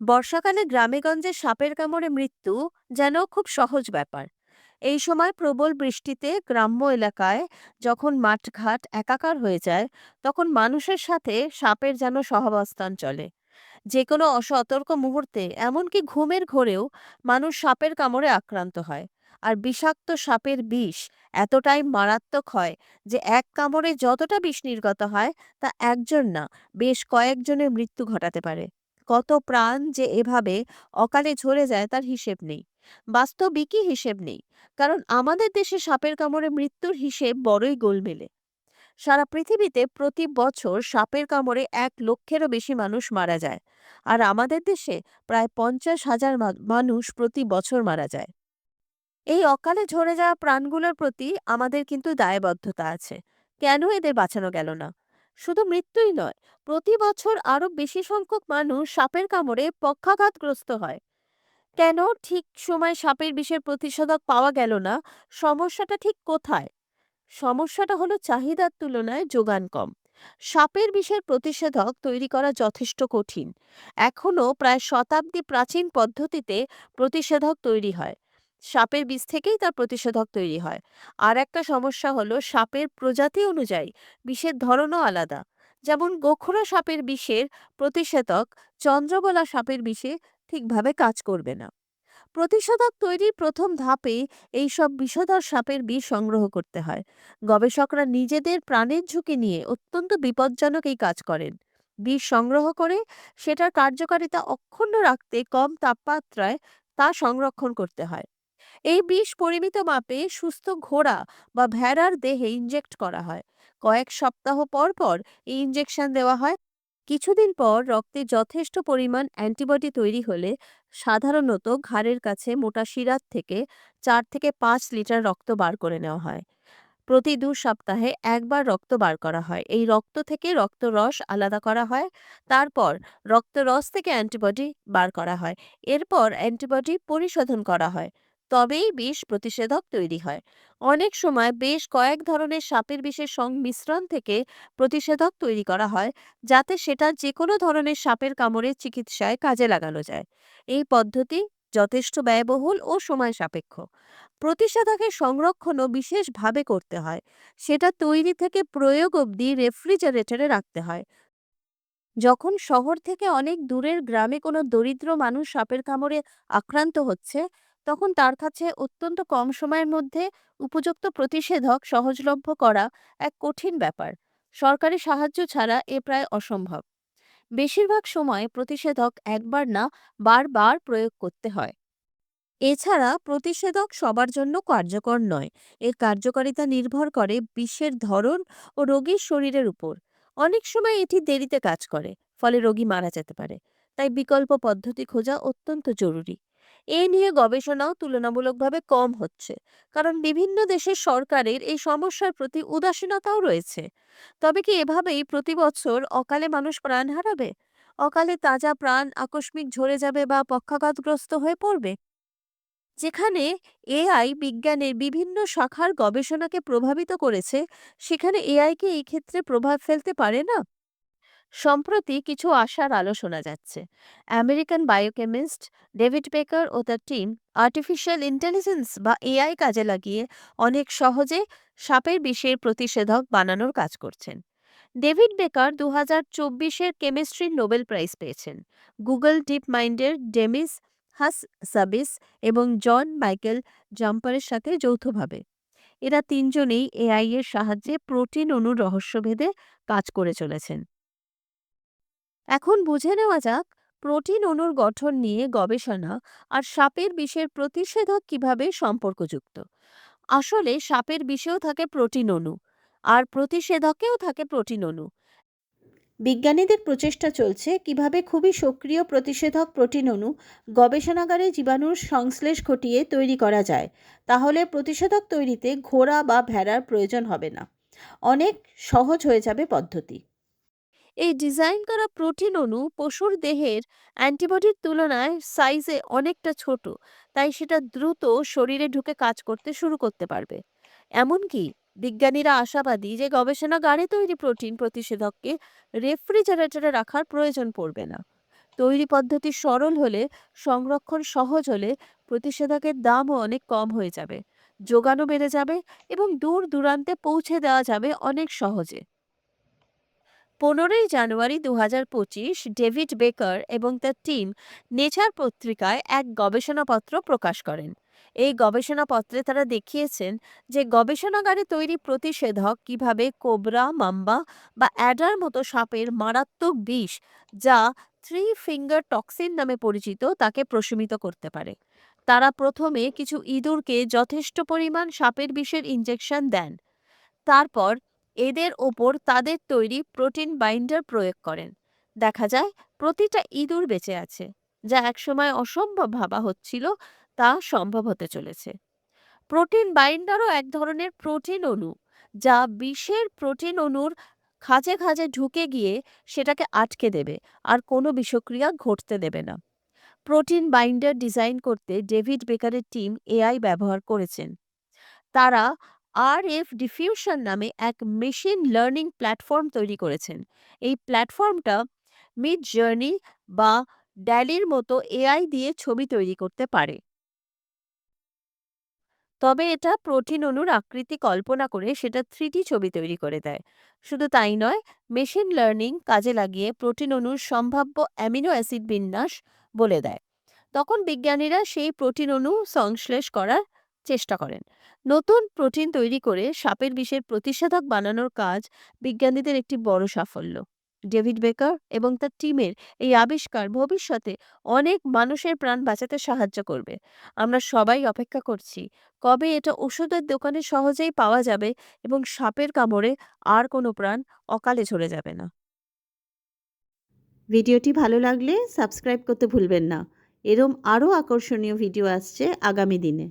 বর্ষাকালে গ্রামেগঞ্জে সাপের কামড়ে মৃত্যু যেন খুব সহজ ব্যাপার। এই সময় প্রবল বৃষ্টিতে গ্রাম্য এলাকায় যখন মাঠঘাট একাকার হয়ে যায়, তখন মানুষের সাথে সাপের যেন সহাবস্থান চলে। যে কোনো অসতর্ক মুহূর্তে, এমনকি ঘুমের ঘোরেও মানুষ সাপের কামড়ে আক্রান্ত হয়। আর বিষাক্ত সাপের বিষ এতটাই মারাত্মক হয় যে, এক কামড়ে যতটা বিষ নির্গত হয়, তা একজন না, বেশ কয়েকজনের মৃত্যু ঘটাতে পারে। কত প্রাণ যে এভাবে অকালে ঝরে যায় তার হিসেব নেই। বাস্তবিকই হিসেব নেই? কারণ আমাদের দেশে সাপের কামড়ে মৃত্যুর হিসেব বড়ই গোলমেলে। সারা পৃথিবীতে প্রতি বছর সাপের কামড়ে এক লক্ষেরও বেশি মানুষ মারা যায়। আর আমাদের দেশে প্রায় পঞ্চাশ হাজার মানুষ প্রতি বছর মারা যায়। এই অকালে ঝরে যাওয়া প্রাণগুলোর প্রতি আমাদের কিন্তু দায়বদ্ধতা আছে। কেন এদের বাঁচানো গেল না? শুধু মৃত্যুই নয়, প্রতি বছর আরও বেশি সংখ্যক মানুষ সাপের কামড়ে পক্ষাঘাতগ্রস্ত হয়। কেন ঠিক সময় সাপের বিষের প্রতিষেধক পাওয়া গেল না? সমস্যাটা ঠিক কোথায়? সমস্যাটা হলো চাহিদার তুলনায় যোগান কম। সাপের বিষের প্রতিষেধক তৈরি করা যথেষ্ট কঠিন। এখনও প্রায় শতাব্দী প্রাচীন পদ্ধতিতে প্রতিষেধক তৈরি হয়। সাপের বিষ থেকেই তার প্রতিষেধক তৈরি হয়। আর একটা সমস্যা হলো, সাপের প্রজাতি অনুযায়ী বিষের ধরনও আলাদা। যেমন গোখরা সাপের বিষের প্রতিষেধক চন্দ্রবলা সাপের বিষে ঠিকভাবে কাজ করবে না। প্রতিষেধক তৈরির প্রথম ধাপে এইসব বিষধর সাপের বিষ সংগ্রহ করতে হয়। গবেষকরা নিজেদের প্রাণের ঝুঁকি নিয়ে অত্যন্ত বিপজ্জনক এই কাজ করেন। বিষ সংগ্রহ করে সেটার কার্যকারিতা অক্ষুণ্ণ রাখতে কম তাপমাত্রায় তা সংরক্ষণ করতে হয়। এই বিষ পরিমিত মাপে সুস্থ ঘোড়া বা ভেড়ার দেহে ইনজেক্ট করা হয়। কয়েক সপ্তাহ পর পর এই ইনজেকশন দেওয়া হয়। কিছুদিন পর রক্তে যথেষ্ট পরিমাণ অ্যান্টিবডি তৈরি হলে সাধারণত ঘাড়ের কাছে মোটা শিরার থেকে চার থেকে পাঁচ লিটার রক্ত বার করে নেওয়া হয়। প্রতি দু সপ্তাহে একবার রক্ত বার করা হয়। এই রক্ত থেকে রক্তরস আলাদা করা হয়। তারপর রক্তরস থেকে অ্যান্টিবডি বার করা হয়। এরপর অ্যান্টিবডি পরিশোধন করা হয়। তবেই বিষ প্রতিষেধক তৈরি হয়। অনেক সময় বেশ কয়েক ধরনের সাপের বিষের সংমিশ্রণ থেকে প্রতিষেধক তৈরি করা হয়, যাতে সেটা যে কোনো ধরনের সাপের কামড়ের চিকিৎসায় কাজে লাগানো যায়। এই পদ্ধতি যথেষ্ট ব্যয়বহুল ও সময় সাপেক্ষ। প্রতিষেধকের সংরক্ষণও বিশেষভাবে করতে হয়। সেটা তৈরি থেকে প্রয়োগ অবধি রেফ্রিজারেটরে রাখতে হয়। যখন শহর থেকে অনেক দূরের গ্রামে কোনো দরিদ্র মানুষ সাপের কামড়ে আক্রান্ত হচ্ছে তখন তার কাছে অত্যন্ত কম সময়ের মধ্যে উপযুক্ত প্রতিষেধক সহজলভ্য করা এক কঠিন ব্যাপার। সরকারি সাহায্য ছাড়া এ প্রায় অসম্ভব। বেশিরভাগ সময় প্রতিষেধক একবার না, বারবার প্রয়োগ করতে হয়। এছাড়া প্রতিষেধক সবার জন্য কার্যকর নয়। এর কার্যকারিতা নির্ভর করে বিষের ধরন ও রোগীর শরীরের উপর। অনেক সময় এটি দেরিতে কাজ করে, ফলে রোগী মারা যেতে পারে। তাই বিকল্প পদ্ধতি খোঁজা অত্যন্ত জরুরি। এ নিয়ে গবেষণাও তুলনামূলকভাবে কম হচ্ছে। কারণ বিভিন্ন দেশের সরকারের এই সমস্যার প্রতি উদাসীনতাও রয়েছে। তবে কি এভাবেই প্রতি বছর অকালে মানুষ প্রাণ হারাবে? অকালে তাজা প্রাণ আকস্মিক ঝরে যাবে বা পক্ষাঘাতগ্রস্ত হয়ে পড়বে? যেখানে এআই বিজ্ঞানের বিভিন্ন শাখার গবেষণাকে প্রভাবিত করেছে, সেখানে এআই কি এই ক্ষেত্রে প্রভাব ফেলতে পারে না? সম্প্রতি কিছু আশার আলো শোনা যাচ্ছে। আমেরিকান বায়োকেমিস্ট ডেভিড বেকার ও তার টিম আর্টিফিশিয়াল ইন্টেলিজেন্স বা এআই কাজে লাগিয়ে অনেক সহজে সাপের বিষের প্রতিষেধক বানানোর কাজ করছেন। ডেভিড বেকার দু হাজার চব্বিশের কেমিস্ট্রির নোবেল প্রাইজ পেয়েছেন। গুগল ডিপ মাইন্ডের ডেমিস হাস সাবিস এবং জন মাইকেল জাম্পারের সাথে যৌথভাবে। এরা তিনজনেই এআই এর সাহায্যে প্রোটিন অণুর রহস্যভেদে কাজ করে চলেছেন। এখন বুঝে নেওয়া যাক, প্রোটিন অণুর গঠন নিয়ে গবেষণা আর সাপের বিষের প্রতিষেধক কীভাবে সম্পর্কযুক্ত। আসলে সাপের বিষেও থাকে প্রোটিন অণু আর প্রতিষেধকেও থাকে প্রোটিন অণু। বিজ্ঞানীদের প্রচেষ্টা চলছে কীভাবে খুবই সক্রিয় প্রতিষেধক প্রোটিন অণু গবেষণাগারে জীবাণুর সংশ্লেষ ঘটিয়ে তৈরি করা যায়, তাহলে প্রতিষেধক তৈরিতে ঘোড়া বা ভেড়ার প্রয়োজন হবে না। অনেক সহজ হয়ে যাবে পদ্ধতি। এই ডিজাইন করা প্রোটিন অণু পশুর দেহের অ্যান্টিবডির তুলনায় সাইজে অনেকটা ছোট, তাই সেটা দ্রুত শরীরে ঢুকে কাজ করতে শুরু করতে পারবে। এমনকি বিজ্ঞানীরা আশাবাদী যে গবেষণাগারে তৈরি প্রোটিন প্রতিষেধককে রেফ্রিজারেটরে রাখার প্রয়োজন পড়বে না। তৈরি পদ্ধতি সরল হলে, সংরক্ষণ সহজ হলে প্রতিষেধকের দামও অনেক কম হয়ে যাবে। যোগানও বেড়ে যাবে এবং দূর দূরান্তে পৌঁছে দেওয়া যাবে অনেক সহজে। পনেরোই জানুয়ারি দু হাজার পঁচিশ ডেভিড বেকার এবং তার টিম নেচার পত্রিকায় এক গবেষণাপত্র প্রকাশ করেন। এই গবেষণাপত্রে তারা দেখিয়েছেন যে গবেষণাগারে তৈরি প্রতিষেধক কীভাবে কোবরা, মাম্বা বা অ্যাডার মতো সাপের মারাত্মক বিষ যা থ্রি ফিঙ্গার টক্সিন নামে পরিচিত তাকে প্রশমিত করতে পারে। তারা প্রথমে কিছু ইঁদুরকে যথেষ্ট পরিমাণ সাপের বিষের ইঞ্জেকশন দেন। তারপর এদের ওপর তাদের তৈরি প্রোটিন বাইন্ডার প্রয়োগ করেন। দেখা যায়, প্রতিটা ইঁদুর বেঁচে আছে, যা একসময় অসম্ভব ভাবা হচ্ছিল, তা সম্ভব হতে চলেছে। প্রোটিন বাইন্ডারও এক ধরনের প্রোটিন অণু, যা বিষের প্রোটিন অণুর খাঁজে খাঁজে ঢুকে গিয়ে সেটাকে আটকে দেবে আর কোনো বিষক্রিয়া ঘটতে দেবে না। প্রোটিন বাইন্ডার ডিজাইন করতে ডেভিড বেকারের টিম এআই ব্যবহার করেছেন। তারা আর এফ ডিফিউশন নামে এক মেশিন লার্নিং প্ল্যাটফর্ম তৈরি করেছেন। এই প্ল্যাটফর্মটা মিড জার্নি বা ড্যালির মতো এআই দিয়ে ছবি তৈরি করতে পারে। তবে এটা প্রোটিন অণুর আকৃতি কল্পনা করে সেটা থ্রিটি ছবি তৈরি করে দেয়। শুধু তাই নয় মেশিন লার্নিং কাজে লাগিয়ে প্রোটিন অণুর সম্ভাব্য অ্যামিনো অ্যাসিড বিন্যাস বলে দেয়। তখন বিজ্ঞানীরা সেই প্রোটিন অণু সংশ্লেষ করার চেষ্টা করেন। নতুন প্রোটিন তৈরি করে সাপের বিষের প্রতিষেধক বানানোর কাজ বিজ্ঞানীদের একটি বড় সাফল্য। ডেভিড বেকার এবং তার টিমের এই আবিষ্কার ভবিষ্যতে অনেক মানুষের প্রাণ বাঁচাতে সাহায্য করবে। আমরা সবাই অপেক্ষা করছি, কবে এটা ওষুধের দোকানে সহজেই পাওয়া যাবে এবং সাপের কামড়ে আর কোনো প্রাণ অকালে ঝরে যাবে না। ভিডিওটি ভালো লাগলে সাবস্ক্রাইব করতে ভুলবেন না। এরম আরও আকর্ষণীয় ভিডিও আসছে আগামী দিনে।